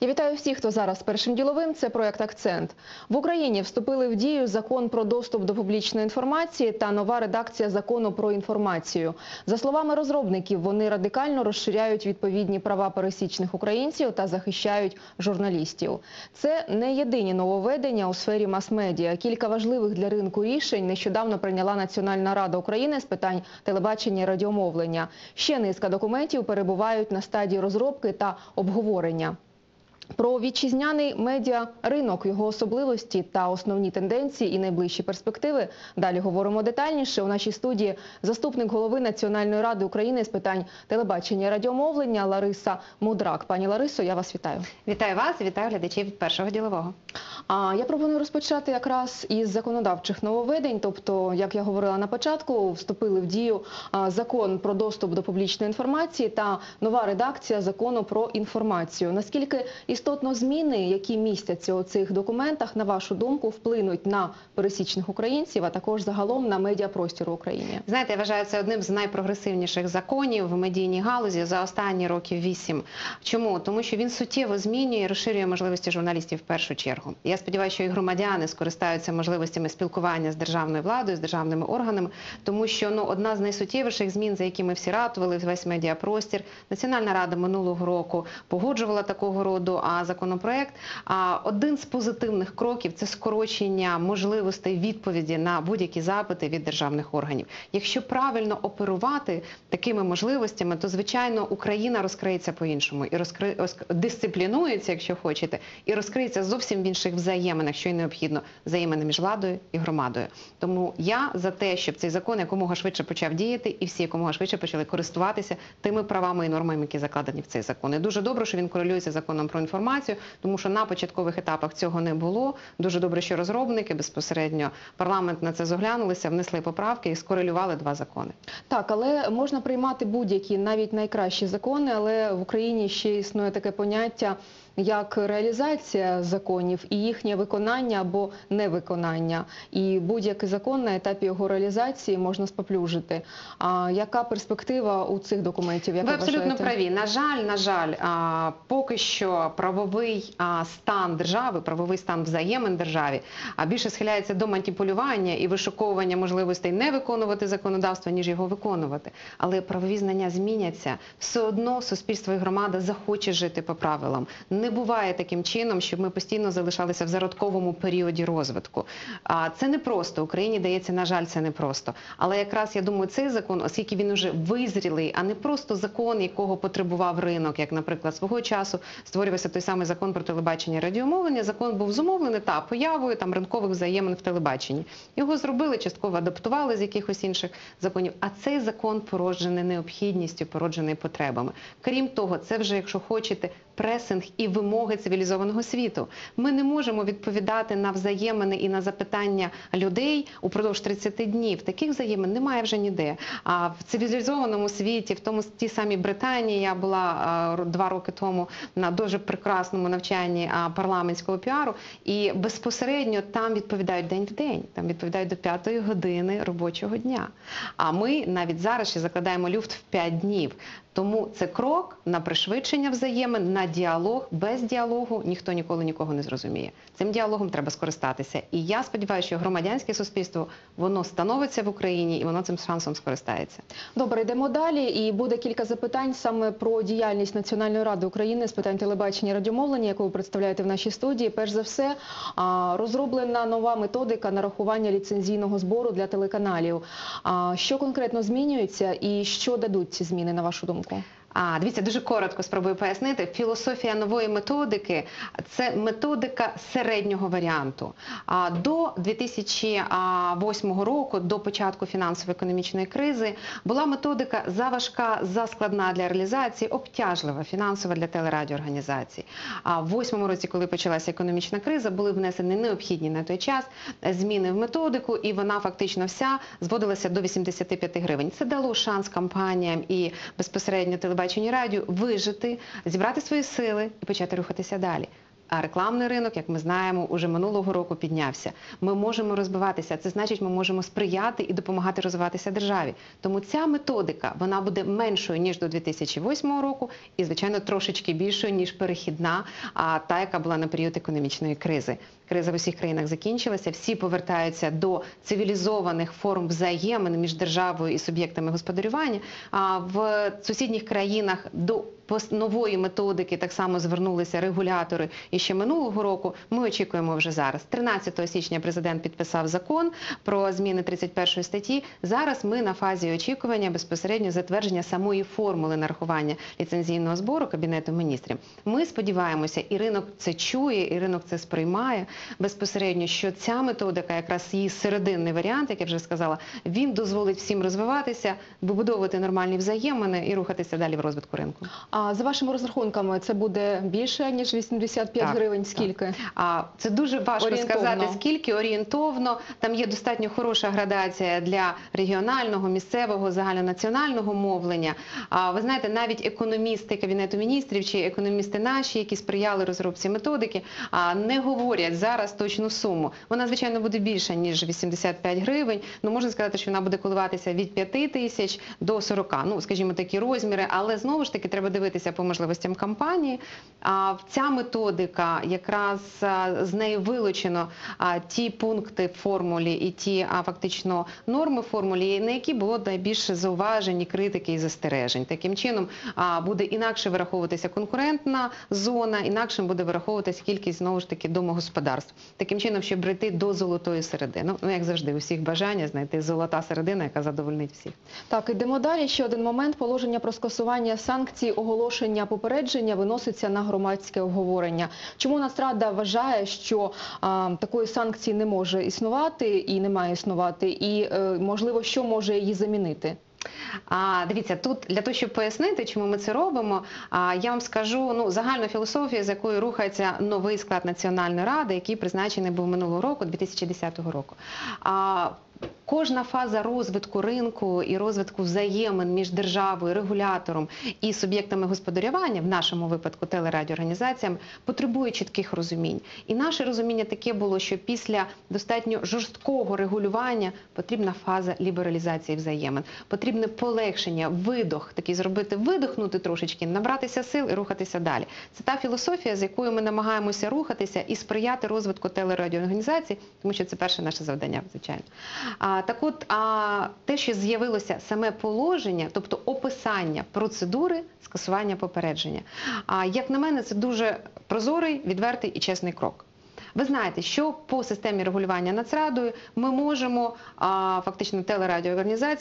Я вітаю всіх, хто зараз першим діловим. Це проект Акцент в Україні. Вступили в дію закон про доступ до публічної інформації та нова редакція закону про інформацію. За словами розробників, вони радикально розширяють відповідні права пересічних українців та захищають журналістів. Це не єдині нововведення у сфері мас-медіа. Кілька важливих для ринку рішень нещодавно прийняла Національна рада України з питань телебачення і радіомовлення. Ще низка документів перебувають на стадії розробки та обговорення. Про вітчизняний медіа ринок, його особливості та основні тенденції і найближчі перспективи. Далі говоримо детальніше. У нашій студії заступник голови Національної ради України з питань телебачення і радіомовлення Лариса Мудрак. Пані Ларисо, я вас вітаю. Вітаю вас, вітаю глядачів першого ділового. А я пропоную розпочати якраз із законодавчих нововведень. Тобто, як я говорила на початку, вступили в дію закон про доступ до публічної інформації та нова редакція закону про інформацію. Наскільки істотно зміни, які містяться у цих документах, на вашу думку, вплинуть на пересічних українців, а також загалом на медіапростір в Україні? Знаєте, я вважаю це одним з найпрогресивніших законів в медійній галузі за останні років вісім. Чому? Тому що він суттєво змінює і розширює можливості журналістів в першу чергу. Я сподіваюся, що і громадяни скористаються можливостями спілкування з державною владою, з державними органами, тому що ну одна з найсуттєвіших змін, за які ми всі ратували весь медіапростір, Національна рада минулого року погоджувала такого роду законопроект. Один з позитивних кроків це скорочення можливостей відповіді на будь-які запити від державних органів. Якщо правильно оперувати такими можливостями, то звичайно Україна розкриється по-іншому і розкри... дисциплінується, якщо хочете, і розкриється зовсім в інших взаєминах, що й необхідно взаємини між владою і громадою. Тому я за те, щоб цей закон якомога швидше почав діяти, і всі якомога швидше почали користуватися тими правами і нормами, які закладені в цей закон. І дуже добре, що він корелюється законом про інформацію, тому що на початкових етапах цього не було. Дуже добре, що розробники безпосередньо парламент на це зоглянулися, внесли поправки і скорелювали два закони. Так, але можна приймати будь-які, навіть найкращі закони, але в Україні ще існує таке поняття як реалізація законів і їхнє виконання або невиконання. І будь-який закон на етапі його реалізації можна споплюжити. А яка перспектива у цих документів? Як Ви абсолютно вважаєте? праві. На жаль, на жаль, а, поки що правовий а, стан держави, правовий стан взаємин державі, а більше схиляється до маніпулювання і вишуковування можливостей не виконувати законодавство, ніж його виконувати. Але правові знання зміняться. Все одно суспільство і громада захоче жити по правилам. Не буває таким чином, щоб ми постійно залишалися в зародковому періоді розвитку. А це не просто. Україні дається, на жаль, це не просто. Але якраз я думаю, цей закон, оскільки він уже визрілий, а не просто закон, якого потребував ринок, як, наприклад, свого часу створювався той самий закон про телебачення і радіомовлення. Закон був зумовлений та появою там ринкових взаємин в телебаченні. Його зробили, частково адаптували з якихось інших законів. А цей закон породжений необхідністю, породжений потребами. Крім того, це вже, якщо хочете, пресинг і вимоги цивілізованого світу. Ми не можемо відповідати на взаємини і на запитання людей упродовж 30 днів. Таких взаємин немає вже ніде. А в цивілізованому світі, в тому тій самій Британії, я була два роки тому на дуже прекрасному навчанні парламентського піару, і безпосередньо там відповідають день в день, там відповідають до п'ятої години робочого дня. А ми навіть зараз ще закладаємо люфт в 5 днів. Тому це крок на пришвидшення взаємин, на діалог. Без діалогу ніхто ніколи нікого не зрозуміє. Цим діалогом треба скористатися. І я сподіваюся, що громадянське суспільство воно становиться в Україні і воно цим шансом скористається. Добре, йдемо далі. І буде кілька запитань саме про діяльність Національної ради України з питань телебачення і радіомовлення, яку ви представляєте в нашій студії. Перш за все, розроблена нова методика нарахування ліцензійного збору для телеканалів. Що конкретно змінюється і що дадуть ці зміни, на вашу думку? напрямку? А дивіться, дуже коротко спробую пояснити. Філософія нової методики це методика середнього варіанту. А до 2008 року, до початку фінансово-економічної кризи, була методика заважка, заскладна для реалізації, обтяжлива фінансова для телерадіоорганізацій. А в восьмому році, коли почалася економічна криза, були внесені необхідні на той час зміни в методику, і вона фактично вся зводилася до 85 гривень. Це дало шанс компаніям і безпосередньо телебаченню радіо вижити, зібрати свої сили і почати рухатися далі. А рекламний ринок, як ми знаємо, уже минулого року піднявся. Ми можемо розбиватися. Це значить, ми можемо сприяти і допомагати розвиватися державі. Тому ця методика вона буде меншою ніж до 2008 року, і звичайно трошечки більшою ніж перехідна, а та, яка була на період економічної кризи. Криза в усіх країнах закінчилася. Всі повертаються до цивілізованих форм взаємин між державою і суб'єктами господарювання. А в сусідніх країнах до нової методики так само звернулися регулятори і ще минулого року. Ми очікуємо вже зараз. 13 січня президент підписав закон про зміни 31 статті. Зараз ми на фазі очікування безпосередньо затвердження самої формули нарахування ліцензійного збору кабінету міністрів. Ми сподіваємося, і ринок це чує, і ринок це сприймає безпосередньо, що ця методика, якраз її серединний варіант, як я вже сказала, він дозволить всім розвиватися, вибудовувати нормальні взаємини і рухатися далі в розвитку ринку. А за вашими розрахунками, це буде більше ніж 85 Так, гривень? так. Скільки? А це дуже важко Орієнтовно. сказати, скільки орієнтовно. Там є достатньо хороша градація для регіонального, місцевого, загальнонаціонального мовлення. А ви знаєте, навіть економісти кабінету міністрів чи економісти наші, які сприяли розробці методики, а не говорять зараз точну суму. Вона звичайно буде більша ніж 85 гривень. Ну можна сказати, що вона буде коливатися від 5 тисяч до 40. Ну скажімо, такі розміри, але знову ж таки треба дивитися по можливостям кампанії. Ця методика якраз з нею вилучено ті пункти формулі і ті фактично норми формулі, на які було найбільше зауважень, критики і застережень. Таким чином буде інакше вираховуватися конкурентна зона, інакшим буде вираховуватися кількість знову ж таки домогосподарств. Таким чином, щоб прийти до золотої середини. Ну як завжди, у всіх бажання знайти золота середина, яка задовольнить всіх. Так, ідемо далі. Ще один момент. Положення про скасування санкцій, оголошення попередження виноситься на громадське обговорення. Чому Нацрада вважає, що а, такої санкції не може існувати і не має існувати, і е, можливо, що може її замінити? А дивіться, тут для того, щоб пояснити, чому ми це робимо, а, я вам скажу ну загальну філософію, з якою рухається новий склад національної ради, який призначений був минулого року, 2010 року. А, Кожна фаза розвитку ринку і розвитку взаємин між державою, регулятором і суб'єктами господарювання, в нашому випадку телерадіоорганізаціями, потребує чітких розумінь. І наше розуміння таке було, що після достатньо жорсткого регулювання потрібна фаза лібералізації взаємин, потрібне полегшення, видох, такий зробити, видихнути трошечки, набратися сил і рухатися далі. Це та філософія, з якою ми намагаємося рухатися і сприяти розвитку телерадіоорганізацій, тому що це перше наше завдання, звичайно. Так от, а, те, що з'явилося саме положення, тобто описання процедури скасування попередження. А, як на мене, це дуже прозорий, відвертий і чесний крок. Ви знаєте, що по системі регулювання Нацрадою ми можемо а, фактично телерадіоорганізації